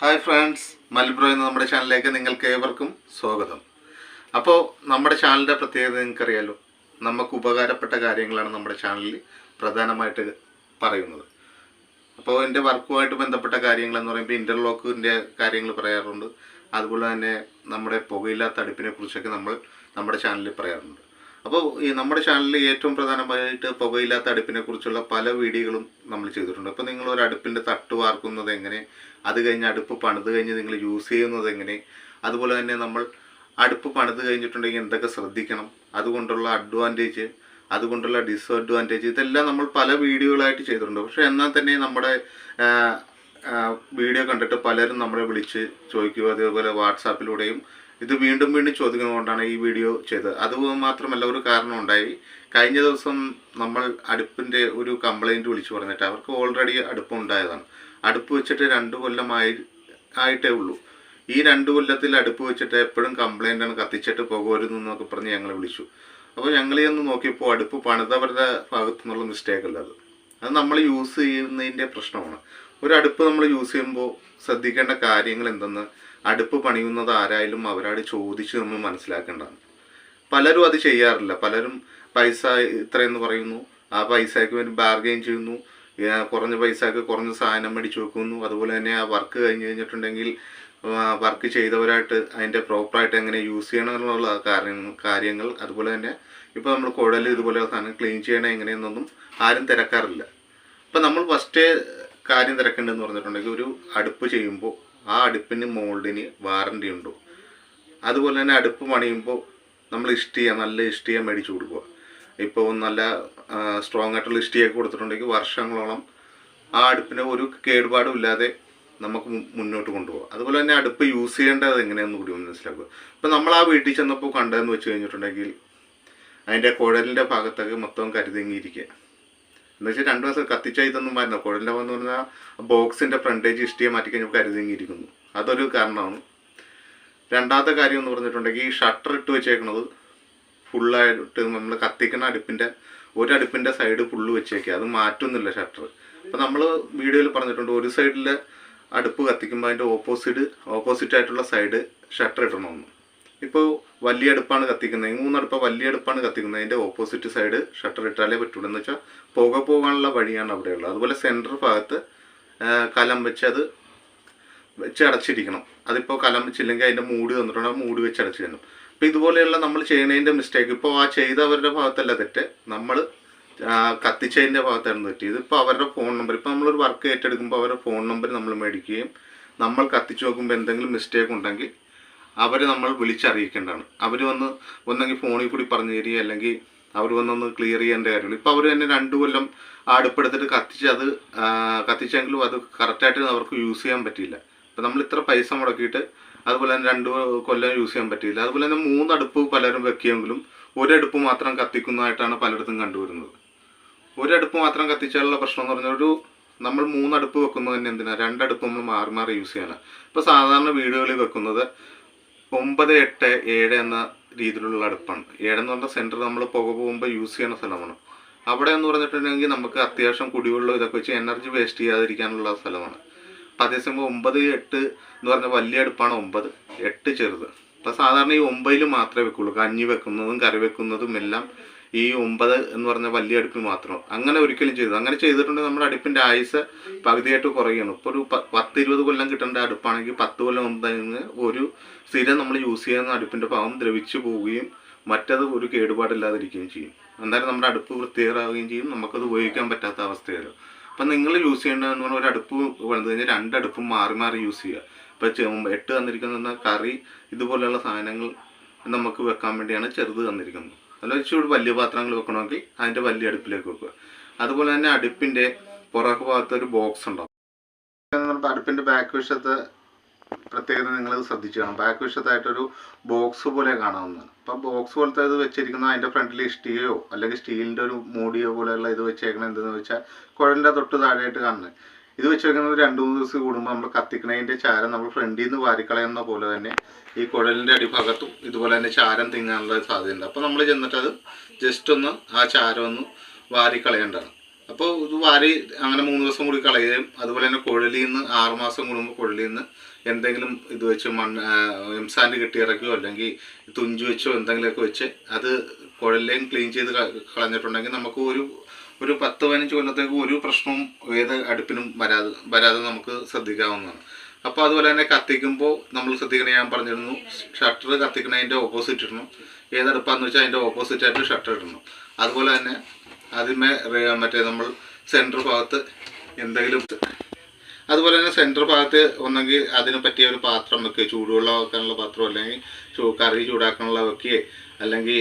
Hi friends മൽബ്രോ എന്ന നമ്മുടെ ചാനലിലേക്ക് നിങ്ങൾക്ക് ഏവർക്കും സ്വാഗതം. അപ്പോൾ നമ്മുടെ ചാനലിന്റെ പ്രത്യേകത നിങ്ങൾക്കറിയാലോ? നമുക്ക് ഉപകാരപ്പെട്ട കാര്യങ്ങളാണ് നമ്മുടെ ചാനലിൽ പ്രധാനമായിട്ട് പറയുന്നത്. അപ്പോൾ എന്റെ വർക്കുമായിട്ട് ബന്ധപ്പെട്ട കാര്യങ്ങളെന്ന് പറയുമ്പോൾ ഇന്റർലോക്കിന്റെ കാര്യങ്ങൾ പറയാറുണ്ട്. അതുപോലെ തന്നെ നമ്മുടെ പുകയില്ലാത്ത അടുപ്പിനെ കുറിച്ചൊക്കെ നമ്മൾ നമ്മുടെ ചാനലിൽ പറയാറുണ്ട്. അപ്പോൾ ഈ നമ്മുടെ ചാനലിൽ ഏറ്റവും പ്രധാനമായിട്ട് പുകയില്ലാത്ത അടുപ്പിനെ കുറിച്ചുള്ള പല വീഡിയോകളും നമ്മൾ ചെയ്തിട്ടുണ്ട്. അപ്പോൾ നിങ്ങൾ ഒരു അടുപ്പിന്റെ തട്ട് വാർക്കുന്നത് എങ്ങനെ? അത് കഴിഞ്ഞ് അടുപ്പ് പണിത് കഴിഞ്ഞ് നിങ്ങൾ യൂസ് ചെയ്യുന്നത് എങ്ങനെ? അതുപോലെ തന്നെ നമ്മൾ അടുപ്പ് പണിത് കഴിഞ്ഞിട്ടുണ്ടെങ്കിൽ എന്തൊക്കെ ശ്രദ്ധിക്കണം? അതുകൊണ്ടുള്ള അഡ്വാന്റേജ് അതുകൊണ്ടുള്ള ഡിസ്അഡ്വാന്റേജ് ഇതെല്ലാം നമ്മൾ പല വീഡിയോകളായിട്ട് ചെയ്തിട്ടുണ്ട്. പക്ഷേ എന്നാൽ തന്നെ നമ്മുടെ വീഡിയോ കണ്ടിട്ട് പലരും നമ്മളെ വിളിച്ച് ചോദിക്കുകയോ അതേപോലെ വാട്സാപ്പിലൂടെയും ഇത് വീണ്ടും വീണ്ടും ചോദിക്കുന്നതുകൊണ്ടാണ് ഈ വീഡിയോ ചെയ്തത്. അതുമാത്രമല്ല ഒരു കാരണം ഉണ്ടായി. കഴിഞ്ഞ ദിവസം നമ്മൾ അടുപ്പിന്റെ ഒരു കംപ്ലൈന്റ് വിളിച്ചു പറഞ്ഞിട്ട് അവർക്ക് ഓൾറെഡി അടുപ്പ് ഉണ്ടായതാണ്. അടുപ്പ് വെച്ചിട്ട് രണ്ട് കൊല്ലമായി ആയിട്ടേ ഉള്ളൂ. ഈ രണ്ട് കൊല്ലത്തിൽ അടുപ്പ് വെച്ചിട്ട് എപ്പോഴും കംപ്ലൈന്റ് ആണ് കത്തിച്ചിട്ട് പുക വരുന്നു എന്നൊക്കെ പറഞ്ഞ് ഞങ്ങൾ വിളിച്ചു. അപ്പോൾ ഞങ്ങൾ ഒന്ന് നോക്കിയപ്പോൾ അടുപ്പ് പണിതവരുടെ ഭാഗത്തു നിന്നുള്ള മിസ്റ്റേക്ക് അല്ല അത്. അത് നമ്മൾ യൂസ് ചെയ്യുന്നതിന്റെ പ്രശ്നമാണ്. ഒരു അടുപ്പ് നമ്മൾ യൂസ് ചെയ്യുമ്പോൾ ശ്രദ്ധിക്കേണ്ട കാര്യങ്ങൾ എന്തെന്ന്? അടുപ്പ് പണിയുന്നത് ആരായാലും അവരോട് ചോദിച്ച് നമ്മൾ മനസ്സിലാക്കേണ്ടതാണ്. പലരും അത് ചെയ്യാറില്ല. പലരും പൈസ ഇത്രയെന്ന് പറയുന്നു. ആ പൈസയ്ക്ക് വേണ്ടി ബാർഗെയിൻ ചെയ്യുന്നു. കുറഞ്ഞ പൈസക്ക് കുറഞ്ഞ സാധനം മേടിച്ച് വെക്കുന്നു. അതുപോലെ തന്നെ ആ വർക്ക് കഴിഞ്ഞ് കഴിഞ്ഞിട്ടുണ്ടെങ്കിൽ വർക്ക് ചെയ്തവരായിട്ട് അതിന്റെ പ്രോപ്പറായിട്ട് എങ്ങനെ യൂസ് ചെയ്യണം എന്നുള്ള കാര്യങ്ങൾ കാര്യങ്ങൾ. അതുപോലെ തന്നെ ഇപ്പോൾ നമ്മൾ കുഴൽ ഇതുപോലെ സാധനം ക്ലീൻ ചെയ്യണം എങ്ങനെയെന്നൊന്നും ആരും തിരക്കാറില്ല. അപ്പം നമ്മൾ ഫസ്റ്റ് കാര്യം തിരക്കേണ്ടതെന്ന് പറഞ്ഞിട്ടുണ്ടെങ്കിൽ ഒരു അടുപ്പ് ചെയ്യുമ്പോൾ ആ അടുപ്പിന് മോൾഡിന് വാറണ്ടി ഉണ്ടോ? അതുപോലെ തന്നെ അടുപ്പ് പണിയുമ്പോൾ നമ്മൾ ഇഷ്ടിയ നല്ല ഇഷ്ടിയ മേടിച്ചു കൊടുക്കുക. ഇപ്പോൾ നല്ല സ്ട്രോങ് ആയിട്ടുള്ള ഇഷ്ടിയൊക്കെ കൊടുത്തിട്ടുണ്ടെങ്കിൽ വർഷങ്ങളോളം ആ അടുപ്പിന് ഒരു കേടുപാടും ഇല്ലാതെ നമുക്ക് മുന്നോട്ട് കൊണ്ടുപോകാം. അതുപോലെ തന്നെ അടുപ്പ് യൂസ് ചെയ്യേണ്ടത് എങ്ങനെയാണെന്ന് കൂടി മനസ്സിലാക്കുക. ഇപ്പം നമ്മൾ ആ വീട്ടിൽ ചെന്നപ്പോൾ കണ്ടതെന്ന് വെച്ച് കഴിഞ്ഞിട്ടുണ്ടെങ്കിൽ അതിന്റെ കുഴലിന്റെ ഭാഗത്തൊക്കെ മൊത്തം കരുതിങ്ങിയിരിക്കുക എന്ന് വെച്ചാൽ രണ്ട് ദിവസം കത്തിച്ച ഇതൊന്നും വരുന്ന കുഴലിന്റെ എന്ന് പറഞ്ഞാൽ ബോക്സിന്റെ ഫ്രണ്ടേജ് ഇഷ്ടിയെ മാറ്റി കഴിഞ്ഞാൽ കരുതിങ്ങിയിരിക്കുന്നു അതൊരു കാരണമാണ്. രണ്ടാമത്തെ കാര്യം എന്ന് പറഞ്ഞിട്ടുണ്ടെങ്കിൽ ഈ ഷട്ടർ ഇട്ട് വെച്ചേക്കുന്നത് ഫുള്ളായിട്ട് നമ്മൾ കത്തിക്കുന്ന അടുപ്പിന്റെ ഒരു അടുപ്പിന്റെ സൈഡ് ഫുള്ള് വെച്ചേക്കുക. അത് മാറ്റുന്നില്ല ഷട്ടർ. അപ്പോൾ നമ്മൾ വീഡിയോയിൽ പറഞ്ഞിട്ടുണ്ട് ഒരു സൈഡിൽ അടുപ്പ് കത്തിക്കുമ്പോൾ അതിന്റെ ഓപ്പോസിറ്റ് ഓപ്പോസിറ്റ് ആയിട്ടുള്ള സൈഡ് ഷട്ടർ ഇടണമെന്ന്. ഇപ്പോൾ വലിയ അടുപ്പാണ് കത്തിക്കുന്നത്. മൂന്നടുപ്പ് വലിയ അടുപ്പാണ് കത്തിക്കുന്നത്. അതിന്റെ ഓപ്പോസിറ്റ് സൈഡ് ഷട്ടർ ഇട്ടാലേ പറ്റുള്ളൂ. എന്ന് വെച്ചാൽ പുക പോകാനുള്ള വഴിയാണ് അവിടെയുള്ളത്. അതുപോലെ സെന്റർ ഭാഗത്ത് കലം വെച്ച് അത് വെച്ച് അടച്ചിരിക്കണം. അതിപ്പോൾ കലം വെച്ചില്ലെങ്കിൽ അതിന്റെ മൂടി തന്നിട്ടുണ്ട് ആ മൂടി വെച്ച് അടച്ചിരിക്കണം അപ്പോൾ ഇതുപോലെയുള്ള നമ്മൾ ചെയ്യുന്നതിന്റെ മിസ്റ്റേക്ക് ഇപ്പോൾ ആ ചെയ്തവരുടെ ഭാഗത്തല്ല തെറ്റ്. നമ്മൾ കത്തിച്ചതിന്റെ ഭാഗത്തായിരുന്നു തെറ്റ്. ഇതിപ്പോൾ അവരുടെ ഫോൺ നമ്പർ ഇപ്പോൾ നമ്മളൊരു വർക്ക് ഏറ്റെടുക്കുമ്പോൾ അവരുടെ ഫോൺ നമ്പർ നമ്മൾ മേടിക്കുകയും നമ്മൾ കത്തിച്ച് നോക്കുമ്പോൾ എന്തെങ്കിലും മിസ്റ്റേക്ക് ഉണ്ടെങ്കിൽ അവരെ നമ്മൾ വിളിച്ചറിയിക്കേണ്ടതാണ്. അവർ വന്ന് ഒന്നെങ്കിൽ ഫോണിൽ കൂടി പറഞ്ഞു തരിക അല്ലെങ്കിൽ അവർ വന്നൊന്ന് ക്ലിയർ ചെയ്യേണ്ട കാര്യമുള്ളൂ. ഇപ്പോൾ അവർ തന്നെ രണ്ടു കൊല്ലം അടുപ്പെടുത്തിട്ട് കത്തിച്ച് അത് കത്തിച്ചെങ്കിലും അത് കറക്റ്റായിട്ട് അവർക്ക് യൂസ് ചെയ്യാൻ പറ്റിയില്ല. അപ്പോൾ നമ്മൾ ഇത്ര പൈസ മുടക്കിയിട്ട് അതുപോലെ തന്നെ രണ്ട് കൊല്ലം യൂസ് ചെയ്യാൻ പറ്റിയില്ല. അതുപോലെ തന്നെ മൂന്ന് അടുപ്പ് പലരും വെക്കിയെങ്കിലും ഒരടുപ്പ് മാത്രം കത്തിക്കുന്നതായിട്ടാണ് പലയിടത്തും കണ്ടുവരുന്നത്. ഒരടുപ്പ് മാത്രം കത്തിച്ചാലുള്ള പ്രശ്നം എന്ന് പറഞ്ഞാൽ ഒരു നമ്മൾ മൂന്നടുപ്പ് വെക്കുന്നത് തന്നെ എന്തിനാണ് രണ്ടടുപ്പ് നമ്മൾ മാറി മാറി യൂസ് ചെയ്യാനാണ് ഇപ്പോൾ സാധാരണ വീടുകളിൽ വെക്കുന്നത് ഒമ്പത് എട്ട് ഏഴ് എന്ന രീതിയിലുള്ള അടുപ്പാണ്. ഏഴെന്ന് പറഞ്ഞ സെന്റർ നമ്മൾ പുക പോകുമ്പോൾ യൂസ് ചെയ്യുന്ന സ്ഥലമാണ്. അവിടെ എന്ന് പറഞ്ഞിട്ടുണ്ടെങ്കിൽ നമുക്ക് അത്യാവശ്യം കുടിവെള്ളം ഇതൊക്കെ വെച്ച് എനർജി വേസ്റ്റ് ചെയ്യാതിരിക്കാനുള്ള സ്ഥലമാണ്. അപ്പം അതേസമയം ഒമ്പത് എട്ട് എന്ന് പറഞ്ഞാൽ വലിയ അടുപ്പാണ് ഒമ്പത്. എട്ട് ചെറുത്. അപ്പം സാധാരണ ഈ ഒമ്പതിൽ മാത്രമേ വെക്കുള്ളൂ. കഞ്ഞി വെക്കുന്നതും കറി വെക്കുന്നതും എല്ലാം ഈ ഒമ്പത് എന്ന് പറഞ്ഞ വലിയ അടുപ്പിൽ മാത്രം. അങ്ങനെ ഒരിക്കലും ചെയ്തു. അങ്ങനെ ചെയ്തിട്ടുണ്ടെങ്കിൽ നമ്മുടെ അടുപ്പിന്റെ ആയുസ് പകുതിയായിട്ട് കുറയുകയാണ്. ഇപ്പോൾ ഒരു പത്ത് ഇരുപത് കൊല്ലം കിട്ടേണ്ട അടുപ്പാണെങ്കിൽ പത്ത് കൊല്ലം മുമ്പ് ഒരു സ്ഥിരം നമ്മൾ യൂസ് ചെയ്യുന്ന അടുപ്പിന്റെ ഭാഗം ദ്രവിച്ചു പോവുകയും മറ്റത് ഒരു കേടുപാടില്ലാതിരിക്കുകയും ചെയ്യും. എന്തായാലും നമ്മുടെ അടുപ്പ് വൃത്തിയേറാവുകയും ചെയ്യും. നമുക്കത് ഉപയോഗിക്കാൻ പറ്റാത്ത അവസ്ഥയാലും. അപ്പം നിങ്ങൾ യൂസ് ചെയ്യേണ്ടതെന്ന് പറഞ്ഞാൽ ഒരു അടുപ്പ് വന്നു കഴിഞ്ഞാൽ രണ്ട് അടുപ്പും മാറി മാറി യൂസ് ചെയ്യുക. ഇപ്പം എട്ട് തന്നിരിക്കുന്ന കറി ഇതുപോലെയുള്ള സാധനങ്ങൾ നമുക്ക് വെക്കാൻ വേണ്ടിയാണ് ചെറുത് തന്നിരിക്കുന്നത്. അല്ല ഇച്ചിരി വലിയ പാത്രങ്ങൾ വെക്കണമെങ്കിൽ അതിന്റെ വലിയ അടുപ്പിലേക്ക് വെക്കുക. അതുപോലെ തന്നെ അടുപ്പിന്റെ പുറകു ഭാഗത്ത് ഒരു ബോക്സ് ഉണ്ടാവും. നമ്മുടെ അടുപ്പിന്റെ ബാക്ക് വശത്ത് പ്രത്യേകത നിങ്ങൾ ശ്രദ്ധിച്ചു കാണാം ബാക്ക് വശത്തായിട്ടൊരു ബോക്സ് പോലെ കാണാവുന്നതാണ്. അപ്പോൾ ബോക്സ് പോലത്തെ ഇത് വെച്ചിരിക്കുന്ന അതിന്റെ ഫ്രണ്ടിൽ സ്റ്റീയോ അല്ലെങ്കിൽ സ്റ്റീലിന്റെ ഒരു മൂടിയോ പോലെയുള്ള ഇത് വെച്ചേക്കണം എന്തെന്ന് വെച്ചാൽ കുഴലിന്റെ തൊട്ട് താഴെയായിട്ട് കാണുന്നത്. ഇത് വെച്ച് വെക്കുന്നത് രണ്ട് മൂന്ന് ദിവസം കൂടുമ്പോൾ നമ്മൾ കത്തിക്കണതിന്റെ ചാരം നമ്മൾ ഫ്രണ്ടിൽ നിന്ന് വാരിക്കളയുന്ന പോലെ തന്നെ ഈ കുഴലിന്റെ അടിഭാഗത്തും ഇതുപോലെ തന്നെ ചാരം തിങ്ങാനുള്ള സാധ്യതയുണ്ട്. അപ്പോൾ നമ്മൾ ചെന്നിട്ട് അത് ജസ്റ്റ് ഒന്ന് ആ ചാരം ഒന്ന് വാരിക്കളയേണ്ടതാണ്. അപ്പോൾ ഇത് വാരി അങ്ങനെ മൂന്ന് ദിവസം കൂടി കളയുകയും അതുപോലെ തന്നെ കുഴലിൽ നിന്ന് ആറുമാസം കൂടുമ്പോൾ കുഴലിൽ നിന്ന് എന്തെങ്കിലും ഇത് വെച്ച് മണ്ണ് എംസാൻഡ് കെട്ടി ഇറക്കുകയോ അല്ലെങ്കിൽ തുഞ്ചു വെച്ചോ എന്തെങ്കിലുമൊക്കെ വെച്ച് അത് കുഴലിലേയും ക്ലീൻ ചെയ്ത് കളഞ്ഞിട്ടുണ്ടെങ്കിൽ നമുക്ക് ഒരു ഒരു പത്ത് പതിനഞ്ച് കൊല്ലത്തേക്ക് ഒരു പ്രശ്നവും ഏത് അടുപ്പിനും വരാതെ വരാതെ നമുക്ക് ശ്രദ്ധിക്കാവുന്നതാണ്. അപ്പോൾ അതുപോലെ തന്നെ കത്തിക്കുമ്പോൾ നമ്മൾ ശ്രദ്ധിക്കണേ ഞാൻ പറഞ്ഞിരുന്നു ഷട്ടർ കത്തിക്കണതിന്റെ ഓപ്പോസിറ്റ് ഇടണം. ഏതടുപ്പാന്ന് വെച്ചാൽ അതിന്റെ ഓപ്പോസിറ്റ് ആയിട്ട് ഷട്ടർ ഇടണം. അതുപോലെ തന്നെ അതിന്മേ മറ്റേ നമ്മൾ സെന്റർ ഭാഗത്ത് എന്തെങ്കിലും അതുപോലെ തന്നെ സെന്റർ ഭാഗത്ത് ഒന്നെങ്കിൽ അതിന് പറ്റിയ ഒരു പാത്രം വെക്കുക ചൂടുവെള്ളം വെക്കാനുള്ള പാത്രം അല്ലെങ്കിൽ കറി ചൂടാക്കാനുള്ള വെക്കുകയോ അല്ലെങ്കിൽ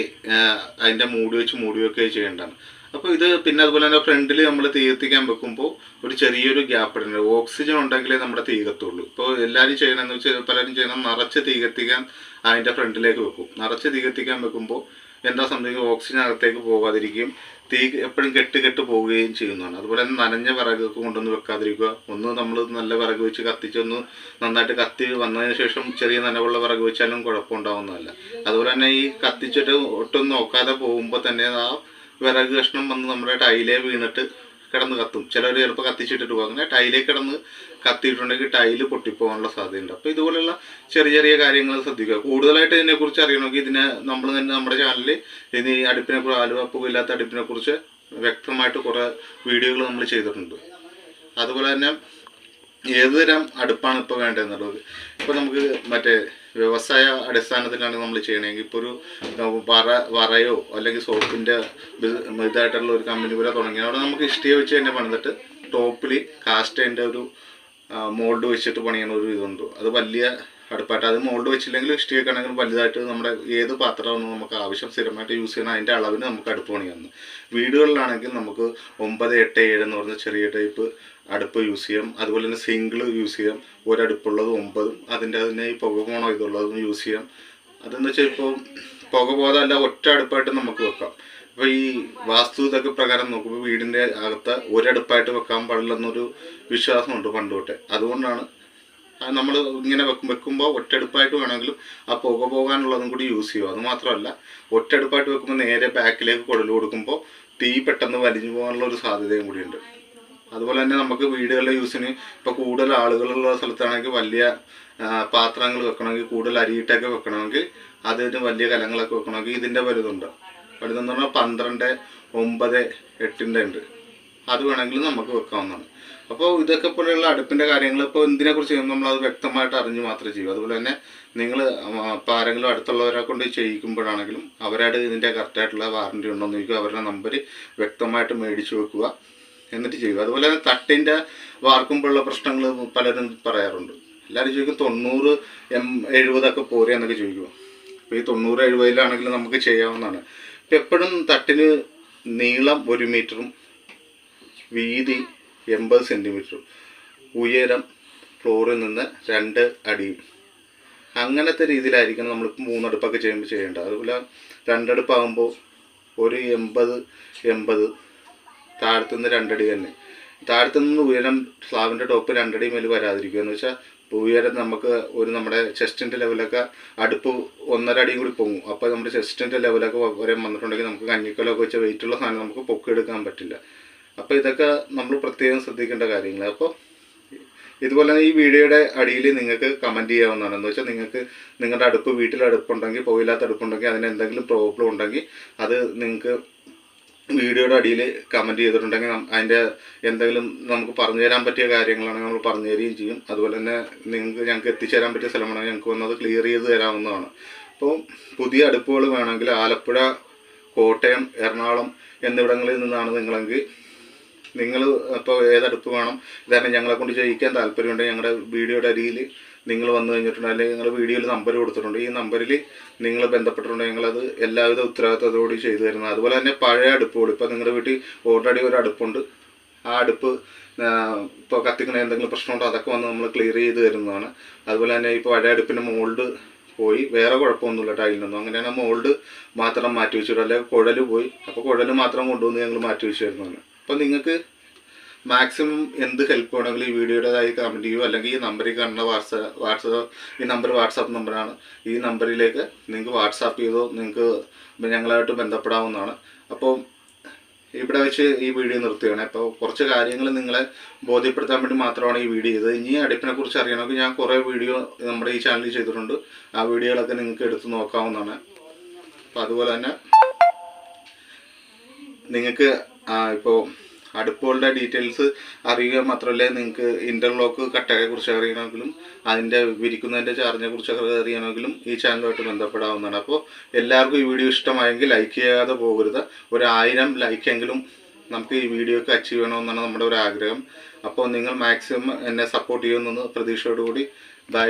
അതിന്റെ മൂടി വെച്ച് മൂടി വെക്കുകയോ ചെയ്യേണ്ടതാണ്. അപ്പോൾ ഇത് പിന്നെ അതുപോലെ തന്നെ ഫ്രണ്ടിൽ നമ്മൾ തീ കത്തിക്കാൻ വെക്കുമ്പോൾ ഒരു ചെറിയൊരു ഗ്യാപ്പ് ഇടുന്നുണ്ട് ഓക്സിജൻ ഉണ്ടെങ്കിലേ നമ്മുടെ തീ കത്തുള്ളൂ ഇപ്പോൾ എല്ലാവരും ചെയ്യണമെന്ന് വെച്ചാൽ പലരും ചെയ്യണം. നിറച്ച് തീ കത്തിക്കാൻ അതിന്റെ ഫ്രണ്ടിലേക്ക് വെക്കും. നിറച്ച് തീ കത്തിക്കാൻ വെക്കുമ്പോൾ എന്താ സംഭവിക്കുക? ഓക്സിജൻ അകത്തേക്ക് പോകാതിരിക്കുകയും തീ എപ്പോഴും കെട്ട് കെട്ട് പോവുകയും ചെയ്യുന്നതാണ്. അതുപോലെ തന്നെ നനഞ്ഞ വിറകൊക്കെ കൊണ്ടൊന്ന് വെക്കാതിരിക്കുക. ഒന്ന് നമ്മൾ നല്ല വിറക് വെച്ച് കത്തിച്ചൊന്ന് നന്നായിട്ട് കത്തി വന്നതിന് ശേഷം ചെറിയ നനവുള്ള വിറക് വെച്ചാലും കുഴപ്പമുണ്ടാവുന്നതല്ല. അതുപോലെ തന്നെ ഈ കത്തിച്ചിട്ട് ഒട്ടും നോക്കാതെ പോകുമ്പോൾ തന്നെ ആ വിറക് കഷ്ണം വന്ന് നമ്മുടെ ടൈലേ വീണിട്ട് കിടന്ന് കത്തും. ചിലർ ചിലപ്പോൾ കത്തിച്ചിട്ടിട്ട് പോകും. അങ്ങനെ ടൈലേ കിടന്ന് കത്തിയിട്ടുണ്ടെങ്കിൽ ടൈൽ പൊട്ടിപ്പോകാനുള്ള സാധ്യതയുണ്ട്. അപ്പോൾ ഇതുപോലെയുള്ള ചെറിയ ചെറിയ കാര്യങ്ങൾ ശ്രദ്ധിക്കുക. കൂടുതലായിട്ട് ഇതിനെക്കുറിച്ച് അറിയണമെങ്കിൽ ഇതിനെ നമ്മൾ തന്നെ നമ്മുടെ ചാനലിൽ ഇനി അടുപ്പിനെ കുറിച്ച് ആലുവ പുകയില്ലാത്ത അടുപ്പിനെ കുറിച്ച് വ്യക്തമായിട്ട് കുറേ വീഡിയോകൾ നമ്മൾ ചെയ്തിട്ടുണ്ട്. അതുപോലെ തന്നെ ഏതുതരം അടുപ്പാണ് ഇപ്പോൾ വേണ്ടതെന്നുള്ളത്? ഇപ്പോൾ നമുക്ക് മറ്റേ വ്യവസായ അടിസ്ഥാനത്തിലാണ് നമ്മൾ ചെയ്യണമെങ്കിൽ ഇപ്പോൾ ഒരു വറ വറയോ അല്ലെങ്കിൽ സോപ്പിന്റെ ഇതായിട്ടുള്ള ഒരു കമ്പനി പോലെ തുടങ്ങി അവിടെ നമുക്ക് ഇഷ്ടിക വെച്ച് തന്നെ പണിതിട്ട് ടോപ്പിൽ കാസ്റ്റേന്റെ ഒരു മോൾഡ് വെച്ചിട്ട് പണിയണ ഒരു ഇതുണ്ട്. അത് വലിയ അടുപ്പായിട്ട് അത് മോൾഡ് വെച്ചില്ലെങ്കിൽ ഇഷ്ടികയൊക്കെ ആണെങ്കിൽ വലുതായിട്ട് നമ്മുടെ ഏത് പാത്രമാണ് നമുക്ക് ആവശ്യം സ്ഥിരമായിട്ട് യൂസ് ചെയ്യണം. അതിന്റെ അളവിന് നമുക്ക് അടുപ്പ് പണിയാവുന്നു വീടുകളിലാണെങ്കിൽ നമുക്ക് ഒമ്പത് എട്ട് ഏഴ് എന്ന് പറഞ്ഞ ചെറിയ ടൈപ്പ് അടുപ്പ് യൂസ് ചെയ്യാം. അതുപോലെ തന്നെ സിംഗിൾ യൂസ് ചെയ്യാം. ഒരടുപ്പുള്ളത് ഒമ്പതും അതിന്റെ അതിനെ ഈ പുക പോണോ ഇതുള്ളതും യൂസ് ചെയ്യാം. അതെന്ന് വെച്ചാൽ ഇപ്പോൾ പുക പോകാതല്ല ഒറ്റ അടുപ്പായിട്ട് നമുക്ക് വെക്കാം. അപ്പോൾ ഈ വാസ്തു ഇതൊക്കെ പ്രകാരം നോക്കുമ്പോൾ വീടിന്റെ അകത്ത് ഒരടുപ്പായിട്ട് വെക്കാൻ പാടില്ലെന്നൊരു വിശ്വാസമുണ്ട് പണ്ട് തൊട്ടേ അതുകൊണ്ടാണ് നമ്മൾ ഇങ്ങനെ വെക്കും വെക്കുമ്പോൾ ഒറ്റടുപ്പായിട്ട് വേണമെങ്കിലും ആ പുക പോകാനുള്ളതും കൂടി യൂസ് ചെയ്യും അത് മാത്രമല്ല ഒറ്റടുപ്പായിട്ട് വെക്കുമ്പോൾ നേരെ ബാക്കിലേക്ക് കുഴൽ കൊടുക്കുമ്പോൾ തീ പെട്ടെന്ന് വലിഞ്ഞു പോകാനുള്ള ഒരു സാധ്യതയും കൂടിയുണ്ട്. അതുപോലെ തന്നെ നമുക്ക് വീടുകളിലെ യൂസിന് ഇപ്പോൾ കൂടുതൽ ആളുകളുള്ള സ്ഥലത്താണെങ്കിൽ വലിയ പാത്രങ്ങൾ വെക്കണമെങ്കിൽ കൂടുതൽ അരിയിട്ടൊക്കെ വെക്കണമെങ്കിൽ അതിന് വലിയ കലങ്ങളൊക്കെ വെക്കണമെങ്കിൽ ഇതിന്റെ വലുതുണ്ട്. വലുതെന്ന് പറഞ്ഞാൽ പന്ത്രണ്ട് ഒമ്പത് എട്ടിന്റെ ഉണ്ട്. അത് വേണമെങ്കിൽ നമുക്ക് വെക്കാവുന്നതാണ്. അപ്പോൾ ഇതൊക്കെ പോലെയുള്ള അടുപ്പിന്റെ കാര്യങ്ങൾ ഇപ്പോൾ എന്തിനെ കുറിച്ച് ചെയ്യുമ്പോൾ നമ്മൾ അത് വ്യക്തമായിട്ട് അറിഞ്ഞ് മാത്രമേ ചെയ്യൂ അതുപോലെ തന്നെ നിങ്ങൾ ഇപ്പോൾ ആരെങ്കിലും അടുത്തുള്ളവരെ കൊണ്ട് ചെയ്യിക്കുമ്പോഴാണെങ്കിലും അവരായിട്ട് ഇതിന്റെ കറക്റ്റായിട്ടുള്ള വാറണ്ടി ഉണ്ടോ എന്ന് ചോദിക്കുക അവരുടെ നമ്പർ വ്യക്തമായിട്ട് മേടിച്ച് വെക്കുക എന്നിട്ട് ചെയ്യുക. അതുപോലെ തന്നെ തട്ടിന്റെ വാർക്കുമ്പോഴുള്ള പ്രശ്നങ്ങൾ പലരും പറയാറുണ്ട്. എല്ലാവരും ചോദിക്കും തൊണ്ണൂറ് എം എഴുപതൊക്കെ പോരെ എന്നൊക്കെ ചോദിക്കുക അപ്പോൾ ഈ തൊണ്ണൂറ് എഴുപതിലാണെങ്കിലും നമുക്ക് ചെയ്യാവുന്നതാണ്. ഇപ്പം എപ്പോഴും തട്ടിന് നീളം ഒരു മീറ്ററും വീതി എൺപത് സെന്റിമീറ്ററും ഉയരം ഫ്ലോറിൽ നിന്ന് രണ്ട് അടിയും അങ്ങനത്തെ രീതിയിലായിരിക്കണം നമ്മൾ മൂന്നടുപ്പൊക്കെ ചെയ്യുമ്പോൾ ചെയ്യേണ്ടത്. അതുപോലെ രണ്ടടുപ്പാകുമ്പോൾ ഒരു എൺപത് എൺപത്. താഴത്തുനിന്ന് രണ്ടടി തന്നെ. താഴത്തുനിന്ന് ഉയരം സ്ലാബിന്റെ ടോപ്പ് രണ്ടടി മേൽ വരാതിരിക്കുക. എന്ന് വെച്ചാൽ ഉയരം നമുക്ക് ഒരു നമ്മുടെ ചെസ്റ്റിന്റെ ലെവലൊക്കെ അടുപ്പ് ഒന്നര അടിയും കൂടി പൊങ്ങും. അപ്പോൾ നമ്മുടെ ചെസ്റ്റിന്റെ ലെവലൊക്കെ വരെ വന്നിട്ടുണ്ടെങ്കിൽ നമുക്ക് കഞ്ഞിക്കലൊക്കെ വെച്ച വെയിറ്റുള്ള സാധനം നമുക്ക് പൊക്കിയെടുക്കാൻ പറ്റില്ല. അപ്പോൾ ഇതൊക്കെ നമ്മൾ പ്രത്യേകം ശ്രദ്ധിക്കേണ്ട കാര്യങ്ങൾ അപ്പോൾ ഇതുപോലെ ഈ വീഡിയോയുടെ അടിയിൽ നിങ്ങൾക്ക് കമന്റ് ചെയ്യാവുന്നതാണ്. എന്ന് വെച്ചാൽ നിങ്ങൾക്ക് നിങ്ങളുടെ അടുപ്പ് വീട്ടിൽ അടുപ്പുണ്ടെങ്കിൽ പോയില്ലാത്ത അടുപ്പുണ്ടെങ്കിൽ അതിന് എന്തെങ്കിലും പ്രോബ്ലം ഉണ്ടെങ്കിൽ അത് നിങ്ങൾക്ക് വീഡിയോയുടെ അടിയിൽ കമന്റ് ചെയ്തിട്ടുണ്ടെങ്കിൽ അതിന്റെ എന്തെങ്കിലും നമുക്ക് പറഞ്ഞു തരാൻ പറ്റിയ കാര്യങ്ങളാണെങ്കിൽ നമ്മൾ പറഞ്ഞു തരികയും ചെയ്യും. അതുപോലെ തന്നെ നിങ്ങൾക്ക് ഞങ്ങൾക്ക് എത്തിച്ചേരാൻ പറ്റിയ സ്ഥലമാണെങ്കിൽ ഞങ്ങൾക്ക് വന്നത് ക്ലിയർ ചെയ്ത് തരാവുന്നതാണ്. അപ്പോൾ പുതിയ അടുപ്പുകൾ വേണമെങ്കിൽ ആലപ്പുഴ കോട്ടയം എറണാകുളം എന്നിവിടങ്ങളിൽ നിന്നാണ് നിങ്ങളെങ്കിൽ നിങ്ങൾ ഇപ്പോൾ ഏതടുപ്പ് വേണം. ഇതാണ് ഞങ്ങളെ കൊണ്ട് ചെയ്യിക്കാൻ താല്പര്യമുണ്ടെങ്കിൽ ഞങ്ങളുടെ വീഡിയോയുടെ അരിയിൽ നിങ്ങൾ വന്നു കഴിഞ്ഞിട്ടുണ്ട്. അല്ലെങ്കിൽ നിങ്ങളുടെ വീഡിയോയിൽ നമ്പർ കൊടുത്തിട്ടുണ്ട്. ഈ നമ്പറിൽ നിങ്ങൾ ബന്ധപ്പെട്ടിട്ടുണ്ടെങ്കിൽ ഞങ്ങളത് എല്ലാവിധ ഉത്തരവാദിത്തത്തോടുകൂടി ചെയ്തു തരുന്നത് അതുപോലെ തന്നെ പഴയ അടുപ്പുകൾ. ഇപ്പോൾ നിങ്ങളുടെ വീട്ടിൽ ഓൾറെഡി ഒരു അടുപ്പുണ്ട്. ആ അടുപ്പ് ഇപ്പോൾ കത്തിക്കണ എന്തെങ്കിലും പ്രശ്നമുണ്ടോ? അതൊക്കെ വന്ന് നമ്മൾ ക്ലിയർ ചെയ്ത് തരുന്നതാണ്. അതുപോലെ തന്നെ ഇപ്പോൾ പഴയ അടുപ്പിന്റെ മോൾഡ് പോയി. വേറെ കുഴപ്പമൊന്നുമില്ല ടൈലിനൊന്നും അങ്ങനെയാണ് മോൾഡ് മാത്രം മാറ്റി വെച്ചിടും അല്ലെങ്കിൽ കുഴൽ പോയി. അപ്പോൾ കുഴൽ മാത്രം കൊണ്ടുവന്ന് ഞങ്ങൾ മാറ്റി വെച്ചു തരുന്നതാണ്. അപ്പോൾ നിങ്ങൾക്ക് മാക്സിമം എന്ത് ഹെൽപ്പ് വേണമെങ്കിലും ഈ വീഡിയോയുടേതായി കമന്റ് ചെയ്യുമോ അല്ലെങ്കിൽ ഈ നമ്പറിൽ കാണുന്ന വാട്സാപ്പ് വാട്സാപ്പ് ഈ നമ്പർ വാട്സാപ്പ് നമ്പറാണ് ഈ നമ്പറിലേക്ക് നിങ്ങൾക്ക് വാട്സാപ്പ് ചെയ്തോ നിങ്ങൾക്ക് ഞങ്ങളായിട്ട് ബന്ധപ്പെടാവുന്നതാണ്. അപ്പോൾ ഇവിടെ വെച്ച് ഈ വീഡിയോ നിർത്തുകയാണ്. അപ്പോൾ കുറച്ച് കാര്യങ്ങൾ നിങ്ങളെ ബോധ്യപ്പെടുത്താൻ വേണ്ടി മാത്രമാണ് ഈ വീഡിയോ ചെയ്തത്. ഇനി അടുപ്പിനെ കുറിച്ച് അറിയണമെങ്കിൽ ഞാൻ കുറേ വീഡിയോ നമ്മുടെ ഈ ചാനലിൽ ചെയ്തിട്ടുണ്ട്. ആ വീഡിയോകളൊക്കെ നിങ്ങൾക്ക് എടുത്ത് നോക്കാവുന്നതാണ്. അപ്പോൾ അതുപോലെ തന്നെ നിങ്ങൾക്ക് ഇപ്പോൾ അടുപ്പുകളുടെ ഡീറ്റെയിൽസ് അറിയുക മാത്രമല്ല നിങ്ങൾക്ക് ഇന്റർലോക്ക് കട്ടയെ കുറിച്ച് അറിയണമെങ്കിലും അതിന്റെ വിരിക്കുന്നതിന്റെ ചാർജിനെ കുറിച്ചൊക്കെ അറിയണമെങ്കിലും ഈ ചാനലുമായിട്ട് ബന്ധപ്പെടാവുന്നതാണ്. അപ്പോൾ എല്ലാവർക്കും ഈ വീഡിയോ ഇഷ്ടമായെങ്കിൽ ലൈക്ക് ചെയ്യാതെ പോകരുത്. ഒരു ലൈക്കെങ്കിലും നമുക്ക് ഈ വീഡിയോക്ക് അച്ചീവ് ചെയ്യണമെന്നാണ് നമ്മുടെ ഒരു ആഗ്രഹം. അപ്പോൾ നിങ്ങൾ മാക്സിമം എന്നെ സപ്പോർട്ട് ചെയ്യുമെന്ന് പ്രതീക്ഷയോടുകൂടി. ബൈ